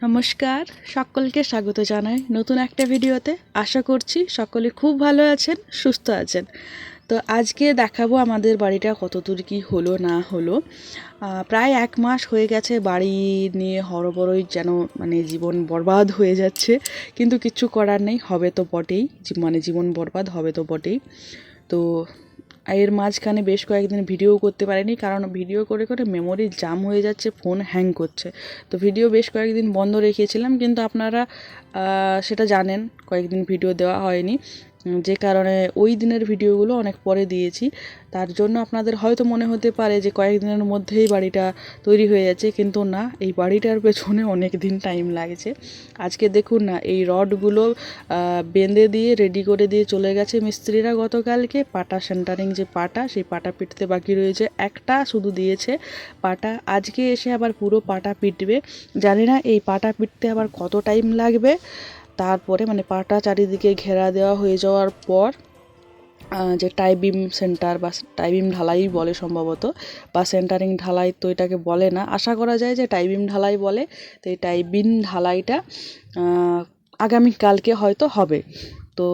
নমস্কার, সকলকে স্বাগত জানাই নতুন একটা ভিডিওতে। আশা করছি সকলে খুব ভালো আছেন, সুস্থ আছেন। তো আজকে দেখাবো আমাদের বাড়িটা কত দূর কী হলো, না হলো। প্রায় এক মাস হয়ে গেছে বাড়ি নিয়ে হরবড়ই যেন মানে জীবন বরবাদ হয়ে যাচ্ছে। কিন্তু কিচ্ছু করার নেই, হবে তো বটেই। মানে জীবন বরবাদ, হবে তো বটেই। তো এর মাঝখানে বেশ কয়েকদিন ভিডিও করতে পারিনি কারণ ভিডিও করে করে মেমোরি জাম হয়ে যাচ্ছে ফোন হ্যাং করছে। তো ভিডিও বেশ কয়েকদিন বন্ধ রেখেছিলাম, কিন্তু আপনারা সেটা জানেন, কয়েকদিন ভিডিও দেওয়া হয়নি। যে কারণে ওই দিনের ভিডিওগুলো অনেক পরে দিয়েছি। তার জন্য আপনাদের হয়তো মনে হতে পারে যে কয়েকদিনের মধ্যেই বাড়িটা তৈরি হয়ে যাচ্ছে, কিন্তু না, এই বাড়িটার পেছনে অনেক দিন টাইম লাগছে। আজকে দেখুন না, এই রডগুলো বেঁধে দিয়ে রেডি করে দিয়ে চলে গেছে মিস্ত্রিরা গতকালকে। পাটা সেন্টারিং যে পাটা, সেই পাটা পিটতে বাকি রয়েছে। একটা শুধু দিয়েছে পাটা। আজকে এসে আবার পুরো পাটা পিটবে। জানি না এই পাটা পিটতে আবার কত টাইম লাগবে। তারপরে মানে পাটা চারিদিকে ঘেরা দেওয়া হয়ে যাওয়ার পর যে টাইবিম সেন্টার বা টাইবিম ঢালাই বলে সম্ভবত, বা সেন্টারিং ঢালাই তো এটাকে বলে না, আশা করা যায় যে টাইবিম ঢালাই বলে, তো এই টাইবিম ঢালাইটা আগামীকালকে হয়তো হবে। তো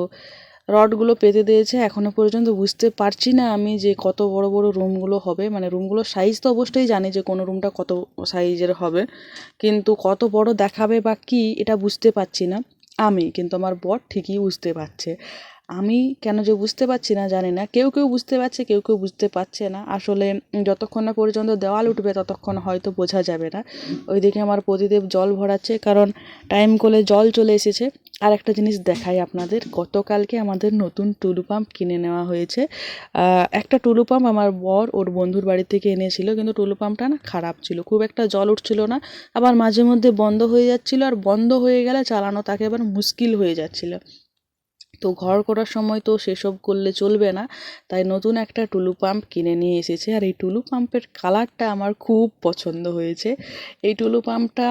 রডগুলো পেতে দিয়েছে এখনও পর্যন্ত বুঝতে পারছি না আমি যে কত বড় বড় রুমগুলো হবে মানে রুমগুলোর সাইজ তো অবশ্যই জানি যে কোনো রুমটা কত সাইজের হবে, কিন্তু কত বড় দেখাবে বা কি, এটা বুঝতে পারছি না। আমি, কিন্তু আমার বর ঠিকই বুঝতে পারছে। আমি কেন যে বুঝতে পারছি না জানি না। কেউ কেউ বুঝতে পারছে, কেউ কেউ বুঝতে পারছে না। আসলে যতক্ষণ না পর্যন্ত দেওয়াল উঠবে, ততক্ষণ হয়তো বোঝা যাবে না। ওইদিকে আমার প্রতিদেব জল ভরাচ্ছে, কারণ টাইম কলে জল চলে এসেছে। আর একটা জিনিস দেখাই আপনাদের। গতকালকে আমাদের নতুন টুলু পাম্প কিনে নেওয়া হয়েছে। একটা টুলু পাম্প আমার বর ওর বন্ধুর বাড়ি থেকে এনেছিল, কিন্তু টুলু পাম্পটা না খারাপ ছিল, খুব একটা জল উঠছিল না। আবার মাঝে মধ্যে বন্ধ হয়ে যাচ্ছিল, আর বন্ধ হয়ে গেলে চালানো তাকে আবার মুশকিল হয়ে যাচ্ছিল। তো ঘর করার সময় তো সেসব করলে চলবে না। তাই নতুন একটা টুলু পাম্প কিনে নিয়ে এসেছে। আর এই টুলু পাম্পের কালারটা আমার খুব পছন্দ হয়েছে। এই টুলু পাম্পটা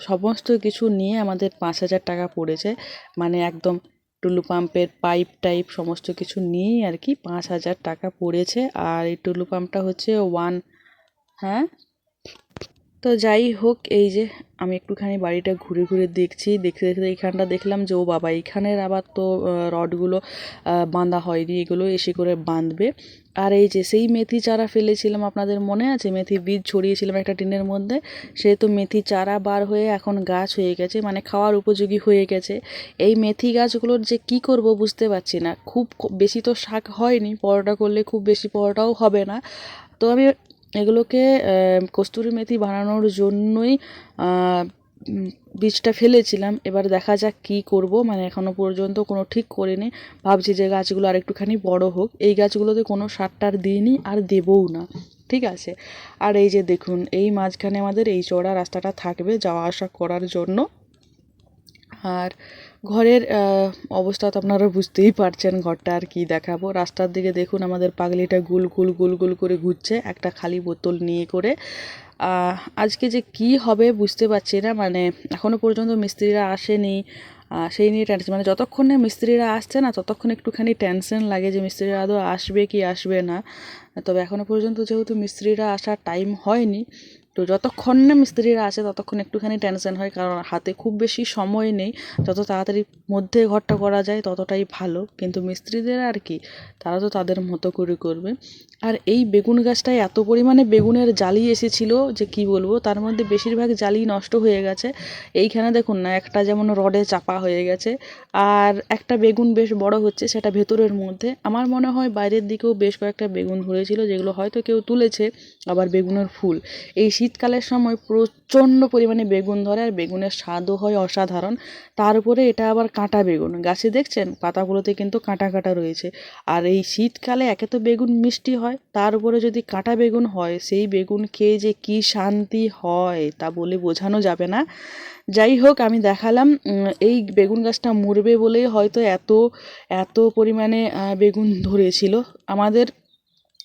সমস্ত কিছু নিয়ে আমাদের পাঁচ হাজার টাকা পড়েছে। মানে একদম টুলু পাম্পের পাইপ টাইপ সমস্ত কিছু নিয়েই আর কি পাঁচ হাজার টাকা পড়েছে। আর এই টুলু পাম্পটা হচ্ছে ওয়ান হ্যাঁ? তো যাই হোক, এই যে আমি একটুখানি বাড়িটা ঘুরে ঘুরে দেখছি। দেখতে দেখতে এইখানটা দেখলাম যে, ও বাবা, এইখানের আবার তো রডগুলো বাঁধা হয়নি। এগুলো এসে করে বাঁধবে। আর এই যে সেই মেথি চারা ফেলেছিলাম, আপনাদের মনে আছে? মেথি বীজ ছড়িয়েছিলাম একটা টিনের মধ্যে। সে তো মেথি চারা বার হয়ে এখন গাছ হয়ে গেছে মানে খাওয়ার উপযোগী হয়ে গেছে। এই মেথি গাছগুলোর যে কি করব বুঝতে পারছি না। খুব বেশি তো শাক হয়নি, পরোটা করলে খুব বেশি পরোটাও হবে না। তো আমি এগুলোকে কস্তুরি মেথি বানানোর জন্যই বীজটা ফেলেছিলাম। এবার দেখা যাক কী করব। মানে এখনও পর্যন্ত কোনো ঠিক করিনি। ভাবছি যে গাছগুলো আর একটুখানি বড় হোক। এই গাছগুলোতে কোনো সার টার দিইনি আর দেবও না। ঠিক আছে? আর এই যে দেখুন, এই মাঝখানে আমাদের এই চড়া রাস্তাটা থাকবে যাওয়া আসা করার জন্য। আর ঘরের অবস্থা তো আপনারা বুঝতেই পারছেন ঘরটা আর কি দেখাবো। রাস্তার দিকে দেখুন আমাদের পাগলিটা গুল গুল গুল গুল করে ঘুরছে একটা খালি বোতল নিয়ে করে। আজকে যে কি হবে বুঝতে পারছি না মানে এখনও পর্যন্ত মিস্ত্রিরা আসেনি। সেই নিয়ে টেনশন মানে যতক্ষণ না মিস্ত্রিরা আসছে না, ততক্ষণ একটুখানি টেনশন লাগে যে মিস্ত্রিরা আদৌ আসবে কি আসবে না। তবে এখনও পর্যন্ত যেহেতু মিস্ত্রিরা আসার টাইম হয়নি তো যতক্ষণ না মিস্ত্রিরা আসে, ততক্ষণ একটুখানি টেনশন হয়, কারণ হাতে খুব বেশি সময় নেই। যত তাড়াতাড়ি মধ্যে ঘরটা করা যায়, ততটাই ভালো। কিন্তু মিস্ত্রিদের আর কি, তারা তো তাদের মতো করে করবে। আর এই বেগুন গাছটায় এত পরিমাণে বেগুনের জালি এসেছিল যে কি বলব, তার মধ্যে বেশিরভাগ জালি নষ্ট হয়ে গেছে। এইখানে দেখুন না, একটা যেমন রডে চাপা হয়ে গেছে, আর একটা বেগুন বেশ বড় হচ্ছে, সেটা ভেতরের মধ্যে। আমার মনে হয় বাইরের দিকেও বেশ কয়েকটা বেগুন ধরেছিল, যেগুলো হয়তো কেউ তুলেছে, আবার বেগুনের ফুল। এই শীতকালের সময় প্রচণ্ড পরিমাণে বেগুন ধরে আর বেগুনের স্বাদও হয় অসাধারণ। তার উপরে এটা আবার কাঁটা বেগুন। গাছে দেখছেন? পাতাগুলোতে কিন্তু কাঁটা কাঁটা রয়েছে। আর এই শীতকালে একে তো বেগুন মিষ্টি হয়। তার উপরে যদি কাঁটা বেগুন হয়, সেই বেগুন খেয়ে যে কি শান্তি হয় তা বলে বোঝানো যাবে না। যাই হোক, আমি দেখালাম এই বেগুন গাছটা মরবে বলেই হয়তো এত এত পরিমাণে বেগুন ধরেছিল। আমাদের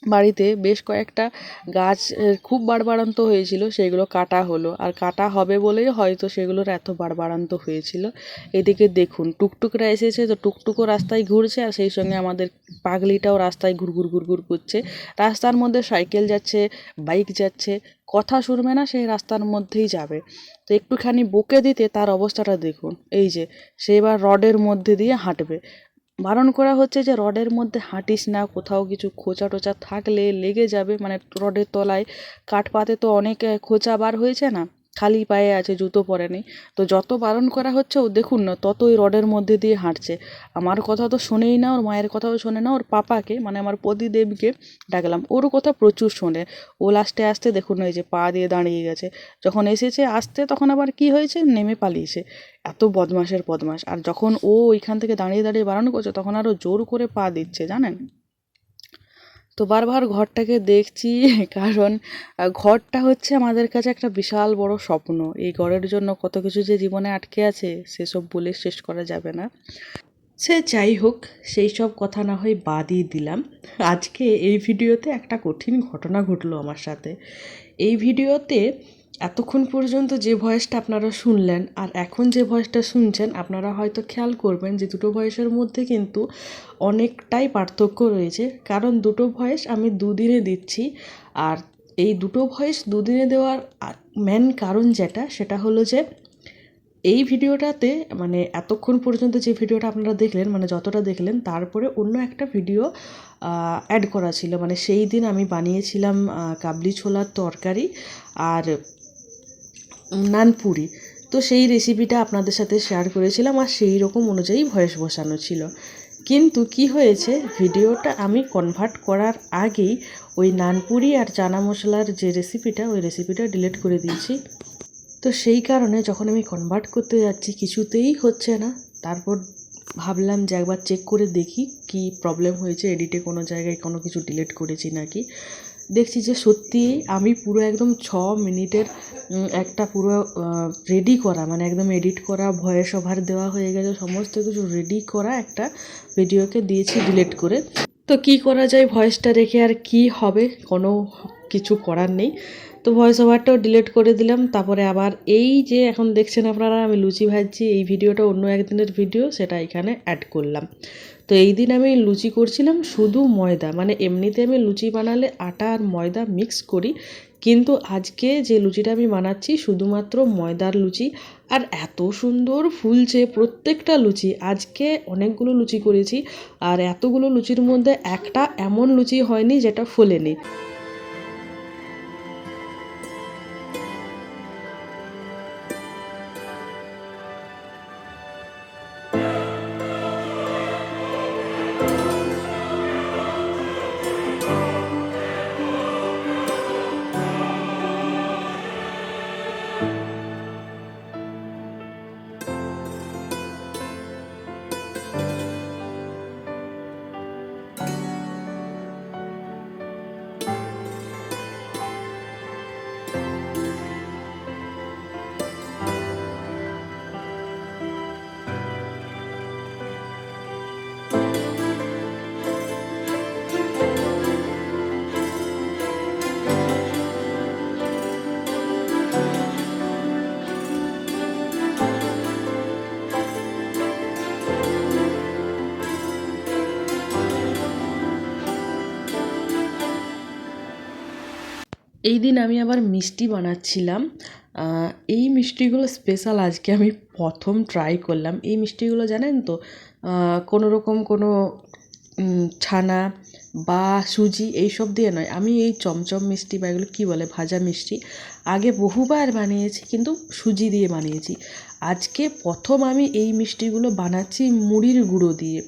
বাড়িতে বেশ কয়েকটা গাছ খুব বাড়বাড়ন্ত হয়েছিল, সেগুলো কাটা হলো। আর কাটা হবে বলেই হয়তো সেগুলোর এত বাড়বাড়ন্ত হয়েছিল। এদিকে দেখুন, টুকটুকরা এসেছে, তো টুকটুকও রাস্তায় ঘুরছে, আর সেই সঙ্গে আমাদের পাগলিটাও রাস্তায় ঘুরঘুর ঘুরঘুর করছে। রাস্তার মধ্যে সাইকেল যাচ্ছে, বাইক যাচ্ছে, কথা শুনবে না, সেই রাস্তার মধ্যেই যাবে। তো একটুখানি বকে দিতে তার অবস্থাটা দেখুন, এই যে, সে এবার রডের মধ্যে দিয়ে হাঁটবে। বারণ করা হচ্ছে যে রডের মধ্যে হাঁটিস না, কোথাও কিছু খোঁচা টোচা থাকলে লেগে যাবে। মানে রডের তলায় কাঠ পাতে তো অনেক খোঁচা বার হয়েছে না? খালি পায়ে আছে, জুতো পরে নেই। তো যত বারণ করা হচ্ছে, ও দেখুন না তত ওই রডের মধ্যে দিয়ে হাঁটছে। আমার কথা তো শোনেই না, ওর মায়ের কথাও শোনে না, ওর পাপাকে মানে আমার পতিদেবকে ডাকলাম। ওর কথা প্রচুর শোনে। ও লাস্টে আসতে দেখুন না ওই যে পা দিয়ে দাঁড়িয়ে গেছে। যখন এসেছে আসতে, তখন আবার কি হয়েছে? নেমে পালিয়েছে। এত বদমাসের বদমাস আর যখন ও ওইখান থেকে দাঁড়িয়ে দাঁড়িয়ে বারণ করছে, তখন আরও জোর করে পা দিচ্ছে, জানেন? তো বারবার ঘরটাকে দেখছি, কারণ ঘরটা হচ্ছে আমাদের কাছে একটা বিশাল বড় স্বপ্ন। এই ঘরের জন্য কত কিছু যে জীবনে আটকে আছে, সেসব বলে শেষ করা যাবে না। সে যাই হোক, সেই সব কথা না হয় বাদই দিলাম। আজকে এই ভিডিওতে একটা কঠিন ঘটনা ঘটলো আমার সাথে। এই ভিডিওতে এতক্ষণ পর্যন্ত যে ভয়েসটা আপনারা শুনলেন আর এখন যে ভয়েসটা শুনছেন, আপনারা হয়তো খেয়াল করবেন যে দুটো ভয়েসের মধ্যে কিন্তু অনেকটাই পার্থক্য রয়েছে। কারণ দুটো ভয়েস আমি দুদিনে দিচ্ছি আর এই দুটো ভয়েস দুদিনে দেওয়ার মেন কারণ যেটা, সেটা হলো যে এই ভিডিওটাতে মানে এতক্ষণ পর্যন্ত যে ভিডিওটা আপনারা দেখলেন মানে যতটা দেখলেন, তারপরে অন্য একটা ভিডিও অ্যাড করা ছিল। মানে সেই দিন আমি বানিয়েছিলাম কাবলি ছোলার তরকারি। আর নানপুরি। তো সেই রেসিপিটা আপনাদের সাথে শেয়ার করেছিলাম আর সেই রকম অনুযায়ী ভয়েস বসানো ছিল। কিন্তু কি হয়েছে ভিডিওটা আমি কনভার্ট করার আগেই ওই নানপুরি আর চানা মশলার যে রেসিপিটা ওই রেসিপিটা ডিলিট করে দিয়েছি। তো সেই কারণে যখন আমি কনভার্ট করতে যাচ্ছি, কিছুতেই হচ্ছে না। তারপর ভাবলাম যে একবার চেক করে দেখি কি প্রবলেম হয়েছে এডিটে কোনো জায়গায় কোনো কিছু ডিলিট করেছি নাকি। দেখছি যে সত্যি আমি পুরো একদম ছ মিনিটের একটা পুরো রেডি করা মানে একদম এডিট করা ভয়েস ওভার দেওয়া হয়ে গেছে, সমস্ত কিছু রেডি করা একটা ভিডিওকে দিয়েছি ডিলেট করে। তো কি করা যায় ভয়েসটা রেখে আর কি হবে? কোনো কিছু করার নেই। তো ভয়েস ওভারটাও ডিলিট করে দিলাম। তারপরে আবার এই যে এখন দেখছেন আপনারা, আমি লুচি ভাজছি, এই ভিডিওটা অন্য একদিনের ভিডিও সেটা এখানে অ্যাড করলাম। তো এই দিন আমি লুচি করছিলাম শুধু ময়দা মানে এমনিতে আমি লুচি বানালে আটা আর ময়দা মিক্স করি, কিন্তু আজকে যে লুচিটা আমি বানাচ্ছি শুধুমাত্র ময়দার লুচি, আর এত সুন্দর ফুলছে প্রত্যেকটা লুচি। আজকে অনেকগুলো লুচি করেছি, আর এতগুলো লুচির মধ্যে একটা এমন লুচি হয়নি যেটা ফোলেনি। এই দিন আমি আবার মিষ্টি বানাচ্ছিলাম। এই মিষ্টিগুলো স্পেশাল আজকে আমি প্রথম ট্রাই করলাম। এই মিষ্টিগুলো জানেন তো কোনো রকম কোনো ছানা বা সুজি এইসব দিয়ে নয়। আমি এই চমচম মিষ্টি বা এগুলো কী বলে, ভাজা মিষ্টি আগে বহুবার বানিয়েছি কিন্তু সুজি দিয়ে বানিয়েছি। আজকে প্রথম আমি এই মিষ্টিগুলো বানাচ্ছি মুড়ির গুঁড়ো দিয়ে।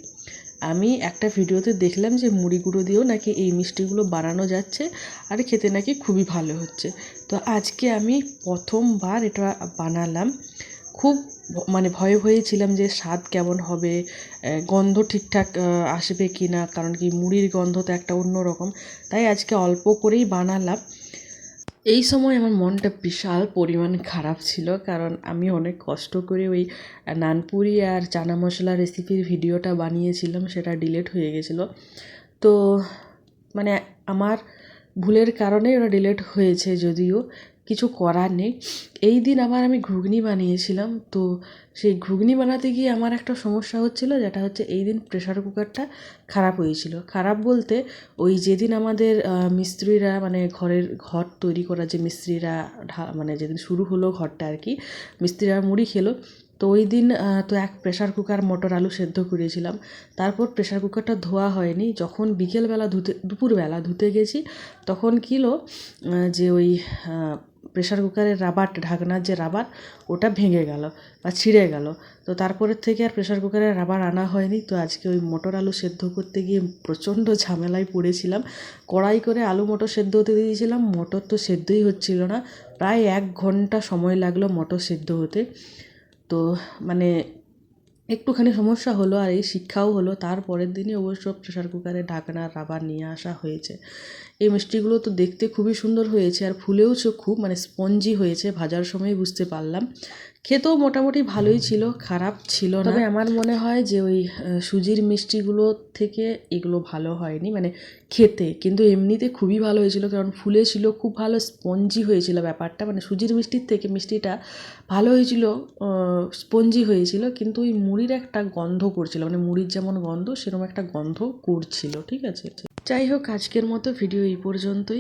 আমি একটা ভিডিওতে দেখলাম যে মুড়ি গুঁড়ো দিয়েও নাকি এই মিষ্টিগুলো বানানো যাচ্ছে আর খেতে নাকি খুবই ভালো হচ্ছে। তো আজকে আমি প্রথমবার এটা বানালাম। খুব মানে ভয়ে ভয়ে ছিলাম যে স্বাদ কেমন হবে গন্ধ ঠিকঠাক আসবে কি না কারণ কি মুড়ির গন্ধ তো একটা অন্য রকম তাই আজকে অল্প করেই বানালাম। এই সময় আমার মনটা বিশাল পরিমাণ খারাপ ছিল, কারণ আমি অনেক কষ্ট করে ওই নানপুরি আর চানা মশলা রেসিপির ভিডিওটা বানিয়েছিলাম, সেটা ডিলেট হয়ে গেছিল। তো মানে আমার ভুলের কারণে ওরা ডিলেট হয়েছে যদিও। কিছু করার নেই। এই দিন আবার আমি ঘুগনি বানিয়েছিলাম। তো সেই ঘুগনি বানাতে গিয়ে আমার একটা সমস্যা হচ্ছিল, যেটা হচ্ছে এই দিন প্রেশার কুকারটা খারাপ হয়েছিল। খারাপ বলতে ওই যেদিন আমাদের মিস্ত্রিরা মানে ঘরের ঘর তৈরি করা যে মিস্ত্রিরা মানে যেদিন শুরু হলো ঘরটা আর কি, মিস্ত্রিরা মুড়ি খেলো। তো ওই দিন তো এক প্রেশার কুকার মটর আলু সেদ্ধ করেছিলাম। তারপর প্রেশার কুকারটা ধোয়া হয়নি। যখন বিকেলবেলা ধুতে, দুপুরবেলা ধুতে গেছি, তখন কিলো যে ওই প্রেশার কুকারের রাবার ঢাকনার যে রাবার ওটা ভেঙে গেল বা ছিঁড়ে গেল। তো তারপরের থেকে আর প্রেশার কুকারের রাবার আনা হয়নি। তো আজকে ওই মটর আলু সেদ্ধ করতে গিয়ে প্রচণ্ড ঝামেলায় পড়েছিলাম। কড়াই করে আলু মটর সেদ্ধ হতে দিয়েছিলাম। মটর তো সেদ্ধই হচ্ছিল না। প্রায় এক ঘণ্টা সময় লাগল মটর সেদ্ধ হতে। তো মানে একটুখানি সমস্যা হলো আর এই শিক্ষাও হলো। তারপরের দিনই অবশ্য প্রেশার কুকারে ঢাকনা রাবার নিয়ে আসা হয়েছে। এই মিষ্টিগুলো তো দেখতে খুবই সুন্দর হয়েছে আর ফুলেওছে খুব মানে স্পঞ্জি হয়েছে, ভাজার সময় বুঝতে পারলাম। খেতেও মোটামুটি ভালোই ছিল, খারাপ ছিল না। তবে আমার মনে হয় যে ওই সুজির মিষ্টিগুলো থেকে এগুলো ভালো হয়নি মানে খেতে, কিন্তু এমনিতে খুবই ভালো হয়েছিল, কারণ ফুলে ছিল, খুব ভালো স্পঞ্জি হয়েছিল ব্যাপারটা মানে সুজির মিষ্টির থেকে মিষ্টিটা ভালো হয়েছিল স্পঞ্জি হয়েছিল, কিন্তু ওই মুড়ির একটা গন্ধ করছিল মানে মুড়ির যেমন গন্ধ সেরকম একটা গন্ধ করছিল, ঠিক আছে? যাই হোক, আজকের মতো ভিডিও এই পর্যন্তই।